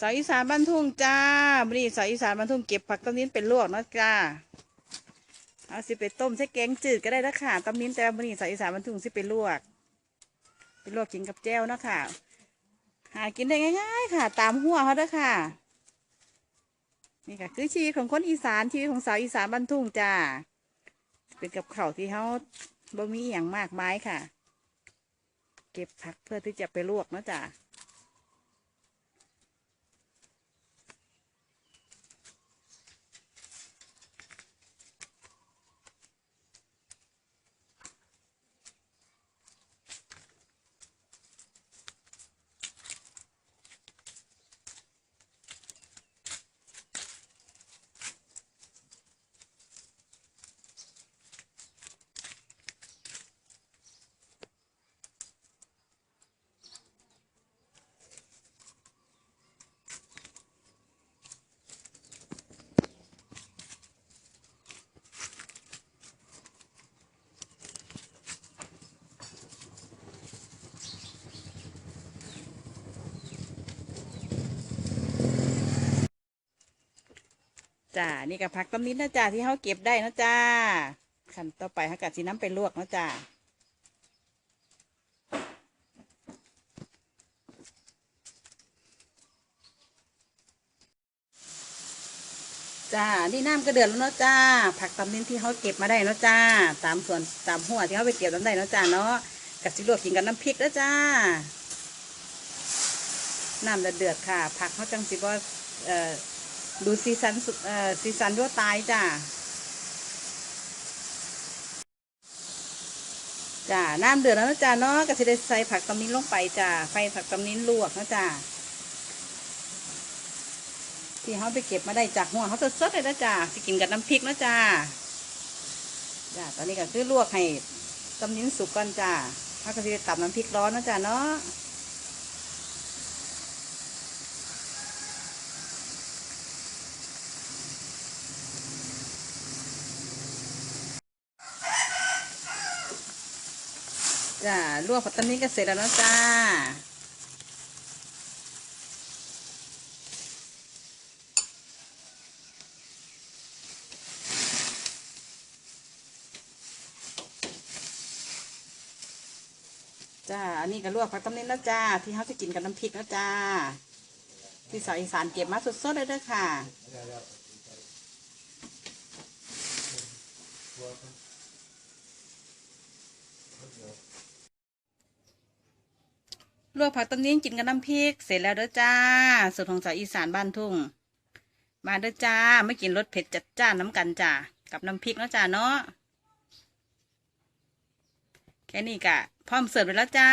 สาวอีสานบ้านทุ่งจ้าวันนี้สาวอีสานบ้านทุ่งเก็บผักตำนิ้นเป็นลวกเนาะจ้า เอาสิไปต้มใช้แกงจืดก็ได้นะค่ะตำนิ้นแต่วันนี้สาวอีสานบ้านทุ่งสิไปลวกไปลวกกินกับแจ่วเนาะค่ะ หากินได้ง่าย ๆ ค่ะ ตามหัวเขาเด้อค่ะ นี่ค่ะคือชีวิตของคนอีสานชีวิตของสาวอีสานบ้านทุ่งจ้า เป็นกับข้าวที่เขาบ่มีอย่างมากมายค่ะ เก็บผักเพื่อที่จะไปลวกเนาะจ้า จ้า นี่กับผักต้มนิดนะจ้าที่เขาเก็บได้นะจ้า ขั้นต่อไปเขากัดสีน้ำไปลวกนะจ้าจ้า นี่น้ำก็เดือดแล้วเนาะจ้า ผักตำนินที่เขาเก็บมาได้เนาะจ้า ตามส่วนตามหัวที่เขาไปเก็บน้ำได้เนาะจ้าเนาะกับสิลวกกินกับน้ำพริกนะจ้า น้ำเดือดค่ะ ผักเขาจังสิบ่เอ่อ ดูซีซันเอ่อซีซันรั่วตายจ้าจ้าน้ำเดือดแล้วนะจ้าเนาะก็จะได้ใส่ผักตำนิ้นลงไปจ้าไฟผักตำนิ้นลวกนะจ้าที่เขาไปเก็บมาได้จากหัวเขาสดๆเลยนะจ้าสิกินกับน้ำพริกนะจ้าจ้าตอนนี้ก็คือลวกให้ตำนิ้นสุกก่อนจ้าเขาก็จะได้ตับน้ำพริกร้อนนะจ้าเนาะ จ้าลวกผักตำนี้ก็เสร็จแล้วนะจ้าจ้า อันนี้ก็ลวกผักตำนี้แล้วจ้า ที่เขาจะกินกับน้ำพริกแล้วจ้า ที่สาวอีสานเก็บมาสดๆเลยเด้อค่ะ ลวกผักต้นนี้กินกับน้ำพริก เสร็จแล้วเด้อจ้าสูตรของสาวอีสานบ้านทุ่ง มาเด้อจ้าไม่กินรสเผ็ดจัดจ้านน้ำกันจ้ากับน้ำพริกเนาะจ้าเนาะแค่นี้กะพร้อมเสิร์ฟไปแล้วจ้า